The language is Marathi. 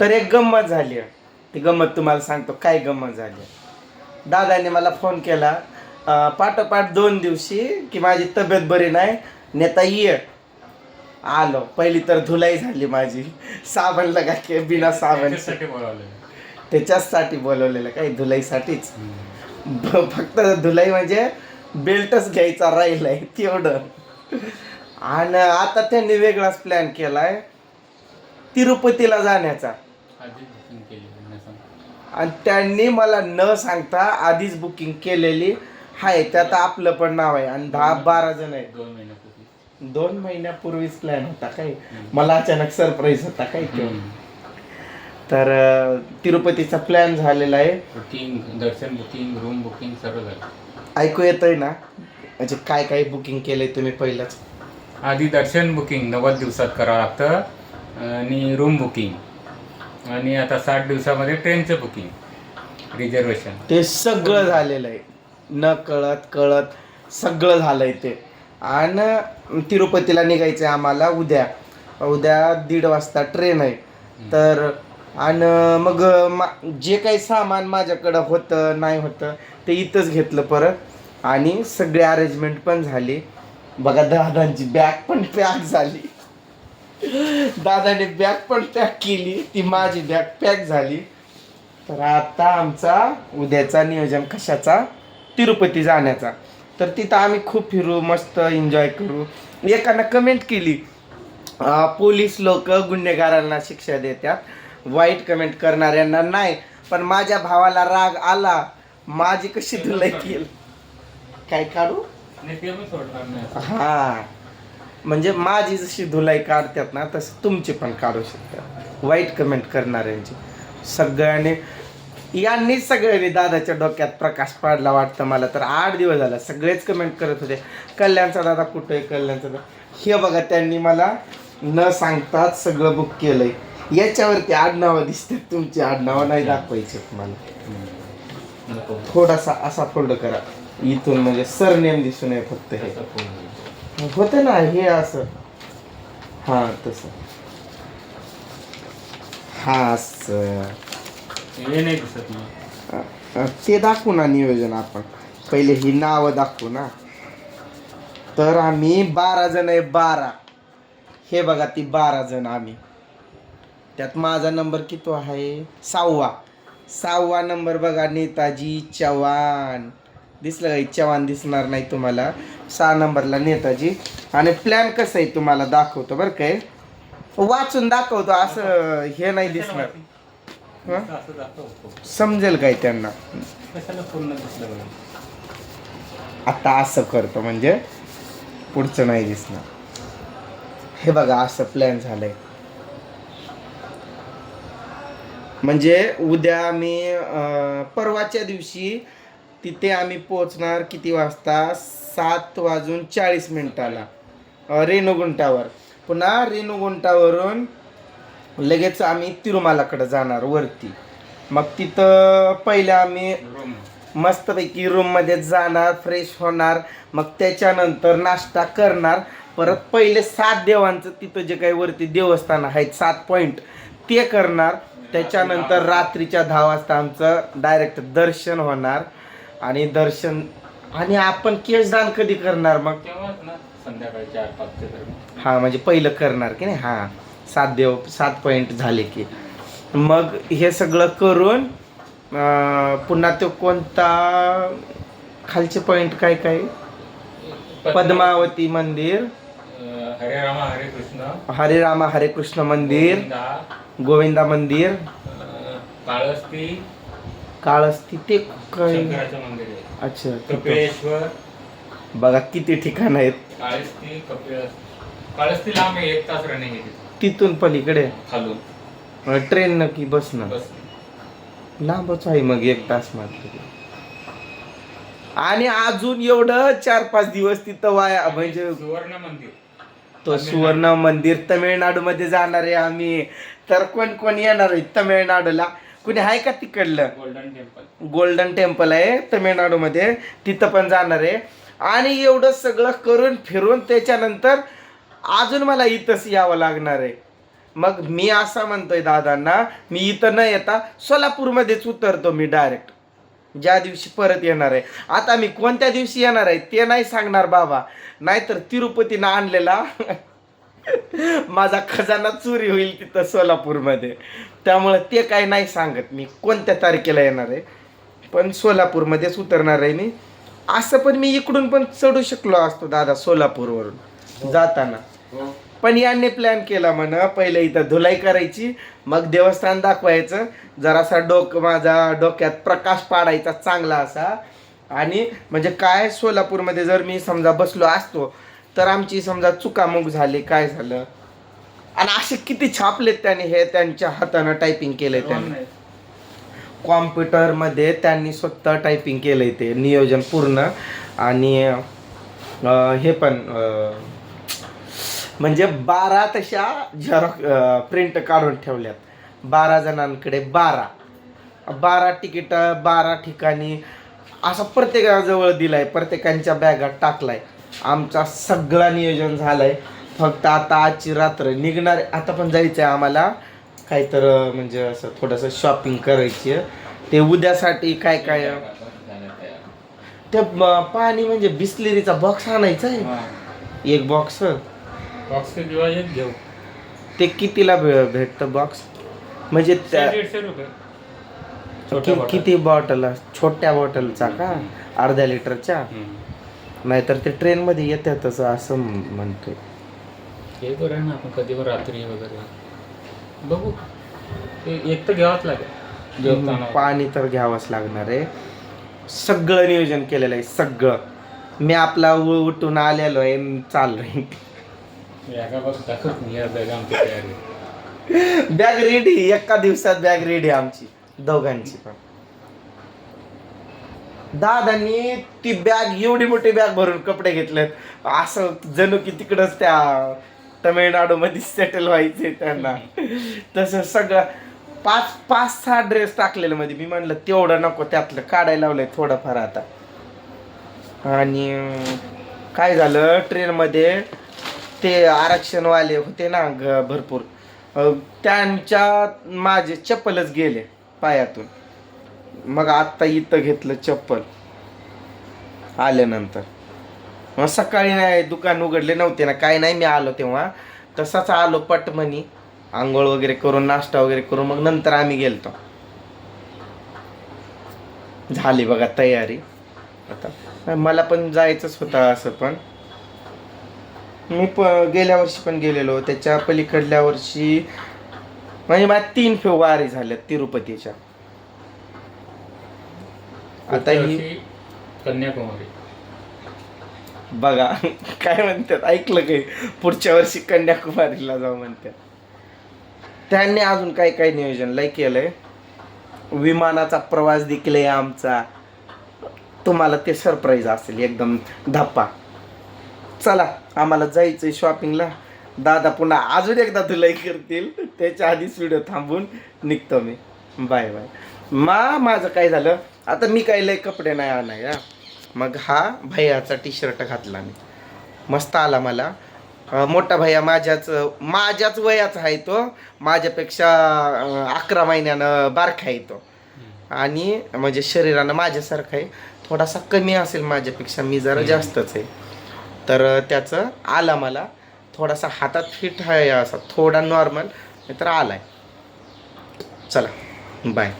तर एक गंमत झाली. ती गंमत तुम्हाला सांगतो काय गंमत झाली. दादाने मला फोन केला पाठोपाठ दोन दिवशी की माझी तब्येत बरी नाही नेता ये. आलो. पहिली तर धुलाई झाली माझी. साबण लगा के बिना साबण. त्याच्याचसाठी बोलवलेलं काय धुलाईसाठीच. फक्त धुलाई म्हणजे बेल्टच घ्यायचा राहिलाय तेवढं. आणि आता त्यांनी वेगळाच प्लॅन केलाय. तिरुपतीला जाण्याचा. आधी बुकिंग केली. आणि त्यांनी मला न सांगता आधीच बुकिंग केलेली. आहे त्यात आपलं पण नाव आहे आणि दहा बारा जण आहेत. दोन महिन्यापूर्वी. दोन महिन्यापूर्वीच प्लॅन होता काय? मला अचानक सरप्राईज होता काय तो? तर अं, तिरुपतीचा प्लॅन झालेला आहे. बुकिंग दर्शन बुकिंग रूम बुकिंग सर्व झालं. ऐकू येतंय ना? म्हणजे काय काय बुकिंग केलंय तुम्ही पहिलंच? आधी दर्शन बुकिंग नव्वद दिवसात करावं लागतं. आणि रूम बुकिंग आणि आता साठ दिवसामध्ये ट्रेनचं बुकिंग रिझर्वेशन ते सगळं झालेलं आहे. न कळत कळत सगळं झालंय ते. आणि तिरुपतीला निघायचं आहे आम्हाला उद्या. उद्या दीड वाजता ट्रेन आहे. तर आणि मग मा जे काही सामान माझ्याकडं होतं नाही होतं ते इथंच घेतलं परत. आणि सगळी अरेंजमेंट पण झाली. बघा दादांची बॅग पण पॅक झाली. दादाने बॅग पण पॅक केली. ती माझी बॅग पॅक झाली. तर आता आमचा उद्याचा नियोजन कशाचा? तिरुपती जाण्याचा. तर तिथं आम्ही खूप फिरू मस्त एन्जॉय करू. एकानं कमेंट केली. पोलीस लोक गुन्हेगारांना शिक्षा देतात. वाईट कमेंट करणाऱ्यांना नाही. पण माझ्या भावाला राग आला. माझी कशी धुलाई केली? काय काढू? हा. म्हणजे माझी जशी धुलाई काढतात ना तसं तुमची पण काढू शकतात वाईट कमेंट करणाऱ्यांची. सगळ्यांनी यांनीच सगळ्यांनी दादाच्या डोक्यात प्रकाश पाडला वाटतं मला. तर आठ दिवस झाला सगळेच कमेंट करत होते. कल्याणचा दादा कुठं आहे? कल्याणचा दादा. हे बघा त्यांनी मला न सांगताच सगळं बुक केलंय. याच्यावरती आडनावं दिसतात तुमची आडनावं नाही दाखवायचे मला. थोडासा असा फोल्ड करा. इथून म्हणजे सरनेम दिसून आहे फक्त हे. होतं ना हे असं. हा तसं. हा असं. हे नाही दिसत अ, ते दाखवू ना नियोजन आपण. पहिले ही नावं दाखवू ना. तर आम्ही बारा जण आहे बारा. हे बघा ती बारा जण आम्ही. त्यात माझा नंबर किती आहे? सहावा. सहावा नंबर बघा नेताजी चव्हाण. दिसलं काही चव्हाण दिसणार नाही तुम्हाला. सहा नंबरला नेताजी. आणि प्लॅन कसं आहे तुम्हाला दाखवतो बरं काय वाचून दाखवतो असं हे नाही दिसणार. समजेल काय त्यांना? आता असं करतो म्हणजे पुढचं नाही दिसणार. हे बघा असं प्लॅन झालंय. म्हणजे उद्या आम्ही अं, परवाच्या दिवशी तिथे आम्ही पोचणार किती वाजता? सात वाजून चाळीस मिनिटाला. रेणुगुंटावर. पुन्हा रेणुगुंटावरून लगेच आम्ही तिरुमालाकडे जाणार वरती. मग तिथं पहिले आम्ही मस्तपैकी रूममध्ये जाणार फ्रेश होणार. मग त्याच्यानंतर नाश्ता करणार. परत पहिले सात देवांचं तिथं जे काही वरती देवस्थान आहेत सात पॉईंट ते करणार. त्याच्यानंतर रात्रीच्या दहा वाजता आमचं डायरेक्ट दर्शन होणार. आणि दर्शन. आणि आपण केशदान कधी करणार मग? तेव्हाच ना संध्याकाळी चार पाचच्या दरम्यान हा म्हणजे पहिलं करणार की नाही? हा सात देव सात पॉईंट झाले की. मग हे सगळं करून अं, पुन्हा तो कोणता खालचे पॉईंट काय काय? पद्मावती मंदिर. अं, हरे रामा हरे कृष्ण. हरे रामा हरे कृष्ण मंदिर. गोविंदा, मंदिर. अं, काळहस्ती काळस्ती ते काय शंकराचं मंदिर आहे. अच्छा तिथं. कपिळेश्वर बघा किती ठिकाण आहेत. काळहस्ती लांब आहे एक तास रनिंग आहे तिथं. तिथून पलीकडे? खालून. ट्रेन नक्की बसणं बस लांबच आहे मग एक तास मात्र. आणि अजून एवढं चार पाच दिवस तिथं वाया म्हणजे सुवर्ण मंदिर. तो सुवर्ण मंदिर तमिळनाडूमध्ये जाणार आहे आम्ही. तर कोण कोण येणार आहे तमिळनाडूला? कुणी आहे का तिकडलं? गोल्डन टेम्पल गोल्डन टेम्पल आहे तमिळनाडूमध्ये. तिथं पण जाणार आहे. आणि एवढं सगळं करून फिरून त्याच्यानंतर अजून मला इथंच यावं लागणार आहे. मग मी असं म्हणतोय दादांना मी इथं न येता सोलापूरमध्येच उतरतो मी डायरेक्ट ज्या दिवशी परत येणार आहे. आता मी कोणत्या दिवशी येणार आहे ते नाही सांगणार बाबा. नाहीतर तिरुपतीनं आणलेला माझा खजाना चोरी होईल तिथं सोलापूरमध्ये. त्यामुळं ते काय नाही सांगत मी. कोणत्या तारखेला येणार आहे? पण सोलापूरमध्येच उतरणार आहे मी. असं पण मी इकडून पण चढू शकलो असतो दादा सोलापूरवरून जाताना. पण यांनी प्लॅन केला म्हण पहिले इथं धुलाई करायची मग देवस्थान दाखवायचं. जरासा डोक माझा डोक्यात प्रकाश पाडायचा चांगला असा. आणि म्हणजे काय सोलापूरमध्ये जर मी समजा बसलो असतो तर आमची समजा चुकामुक झाली काय झालं? आणि असे किती छापलेत त्याने हे त्यांच्या हातानं टायपिंग केलंय त्याने. कॉम्प्युटरमध्ये त्यांनी स्वतः टायपिंग केलंय ते नियोजन पूर्ण. आणि हे पण म्हणजे बारा तशा झेरॉक प्रिंट काढून ठेवल्यात. बारा जणांकडे बारा. बारा तिकीट बारा ठिकाणी. असं प्रत्येकाजवळ दिलाय प्रत्येकांच्या बॅगात टाकलाय. आमचा सगळा नियोजन झालाय. फक्त आता आजची रात्र निघणार आता पण जायचं आहे आम्हाला. काय तर अं, म्हणजे असं थोडंसं शॉपिंग करायची आहे. ते उद्यासाठी काय काय? ते म- पाणी म्हणजे बिस्लेरीचा बॉक्स आणायचा आहे एक बॉक्स बॉक्स किंवा एक घेऊ. ते कितीला भे भेटतं बॉक्स म्हणजे त्या दीडशे रुपये. कि- छोट्या बॉटल. किती बॉटल छोट्या बॉटलचा का? अर्ध्या लिटरच्या हम्म. नाहीतर ते ट्रेनमध्ये येतातच असं म्हणतोय. हे बरं ना आपण कधी पण रात्री वगैरे. बघू. ते एक तर घ्यावंच लागेल. जेवताना पाणी तर घ्यावंच लागणार आहे. सगळं नियोजन केलेलं आहे सगळं. मी आपला उ- उठून आलेलो आहे म चाललोय. बॅगा बघ दाखवत नाही या बॅगा आमची तयारी बॅग रेडी एका दिवसात बॅग रेडी आमची. दोघांची पण. दादांनी ती बॅग एवढी मोठी बॅग भरून कपडे घेतलेत. असं जणू की तिकडंच त्या तमिळनाडू मध्ये सेटल व्हायचे त्यांना. तसं सगळं. पाच पाच सहा ड्रेस टाकलेले मध्ये. मी म्हणलं तेवढं नको त्यातलं काढायला लावलंय थोडंफार आता. आणि काय झालं? ट्रेनमध्ये ते आरक्षणवाले होते ना ग भरपूर. त्यांच्या माझे चप्पलच गेले पायातून. मग आत्ता इथं घेतलं चप्पल. आल्यानंतर. मग सकाळी नाही दुकान उघडले नव्हते ना काय नाही मी आलो तेव्हा. तसाच आलो पटमनी. आंघोळ वगैरे करून नाश्ता वगैरे करून मग नंतर आम्ही गेलतो. झाली बघा तयारी. आता मला पण जायचंच होतं असं पण. मी प गेल्या वर्षी पण गेलेलो. त्याच्या पलीकडल्या वर्षी म्हणजे माझ्या तीन फेब्रुवारी झाल्या तिरुपतीच्या. आता ही कन्याकुमारी. बघा काय म्हणतात ऐकलं काही पुढच्या वर्षी कन्याकुमारीला जाऊ म्हणतात. त्यांनी अजून काय काय नियोजन लय केलंय? विमानाचा प्रवास देखील आहे आमचा. तुम्हाला ते सरप्राईज असेल एकदम धप्पा. चला आम्हाला जायचंय शॉपिंगला दादा पुन्हा अजून एकदा धुलाई करतील. त्याच्या आधीच व्हिडिओ थांबून निघतो मी. Bye bye. मा माझं काय झालं? आता मी काही लय कपडे नाही आणाय मग हा भैयाचा टी शर्ट घातला मी. मस्त आला मला. मोठा भैया माझ्याच माझ्याच वयाचा आहे तो. माझ्यापेक्षा अकरा महिन्यानं बारखा आहे तो. आणि म्हणजे शरीरानं माझ्यासारखं आहे. थोडासा कमी असेल माझ्यापेक्षा मी जरा जास्तच आहे. तर त्याचं आला मला. थोडासा हातात फिट आहे असा थोडा नॉर्मल तर आलाय. चला बाय.